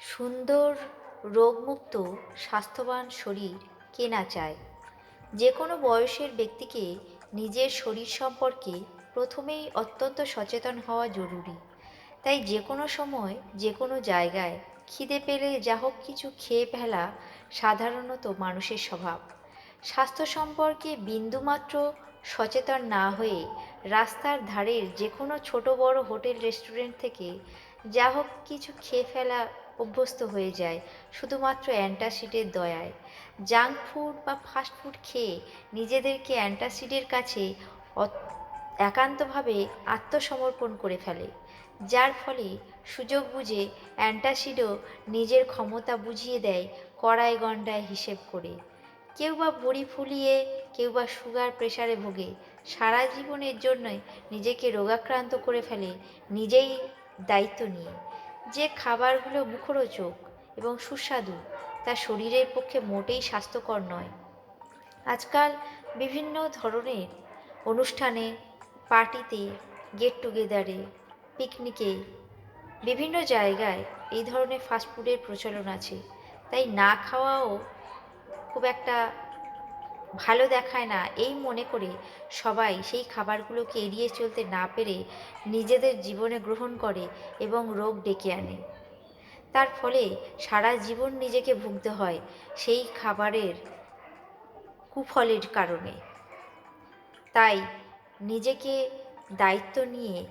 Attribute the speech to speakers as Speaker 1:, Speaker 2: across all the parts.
Speaker 1: সুন্দর, রোগমুক্ত, স্বাস্থ্যবান শরীর কে না চায়? যে কোনো বয়সের ব্যক্তিকে নিজের শরীর সম্পর্কে প্রথমেই অত্যন্ত সচেতন হওয়া জরুরি। তাই যে কোনো সময় যে কোনো জায়গায় খিদে পেলে যা হোক কিছু খেয়ে ফেলা সাধারণত মানুষের স্বভাব। স্বাস্থ্য সম্পর্কে বিন্দুমাত্র সচেতন না হয়ে রাস্তার ধারের যে কোনো ছোট বড় হোটেল, রেস্টুরেন্ট থেকে যা হোক, কিছু খেয়ে ফেলা অভ্যস্ত হয়ে যায়, শুধুমাত্র অ্যান্টাসিডের দয়ায়। জাঙ্ক ফুড বা ফাস্ট ফুড খেয়ে নিজেদেরকে অ্যান্টাসিডের কাছে একান্তভাবে আত্মসমর্পণ করে ফেলে, যার ফলে সুযোগ বুঝে অ্যান্টাসিডও নিজের ক্ষমতা বুঝিয়ে দেয় কড়াই গন্ডায় হিসেব করে। কেউ বা ভুঁড়ি ফুলিয়ে, কেউ বা সুগার প্রেশারে ভোগে, সারা জীবনের জন্যই নিজেকে রোগাক্রান্ত করে ফেলে, নিজেই দায়িত্ব নিয়ে। যে খাবারগুলো মুখরোচক এবং সুস্বাদু, তা শরীরের পক্ষে মোটেই স্বাস্থ্যকর নয়। আজকাল বিভিন্ন ধরনের অনুষ্ঠানে, পার্টিতে গেট টুগেদারে পিকনিকে, বিভিন্ন জায়গায় এই ধরনের ফাস্টফুডের প্রচলন আছে। তাই না খাওয়াও খুব একটা ভালো দেখায় না, এই মনে করে সবাই সেই খাবারগুলোকে এড়িয়ে চলতে না পেরে নিজেদের জীবনে গ্রহণ করে এবং রোগ ডেকে আনে। তার ফলে সারা জীবন নিজেকে ভুগতে হয় সেই খাবারের কুফলের কারণে। তাই নিজেকে দায়িত্ব নিয়ে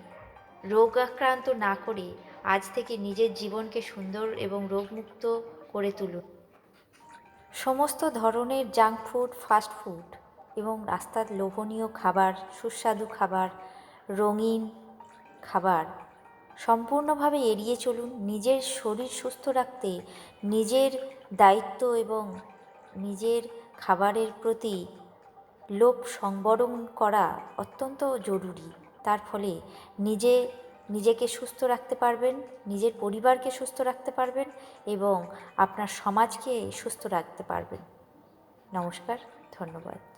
Speaker 1: রোগ আক্রান্ত না করে আজ থেকে নিজের জীবনকে সুন্দর এবং রোগমুক্ত করে তুলুন। সমস্ত ধরনের জাঙ্ক ফুড ফাস্ট ফুড এবং রাস্তার লোভনীয় খাবার, সুস্বাদু খাবার, রঙিন খাবার সম্পূর্ণভাবে এড়িয়ে চলুন নিজের শরীর সুস্থ রাখতে, নিজের দায়িত্ব এবং নিজের খাবারের প্রতি লোভ সংবরণ করা অত্যন্ত জরুরি। তার ফলে নিজে নিজেকে সুস্থ রাখতে পারবেন, নিজের পরিবারকে সুস্থ রাখতে পারবেন এবং আপনার সমাজকে সুস্থ রাখতে পারবেন। নমস্কার, ধন্যবাদ।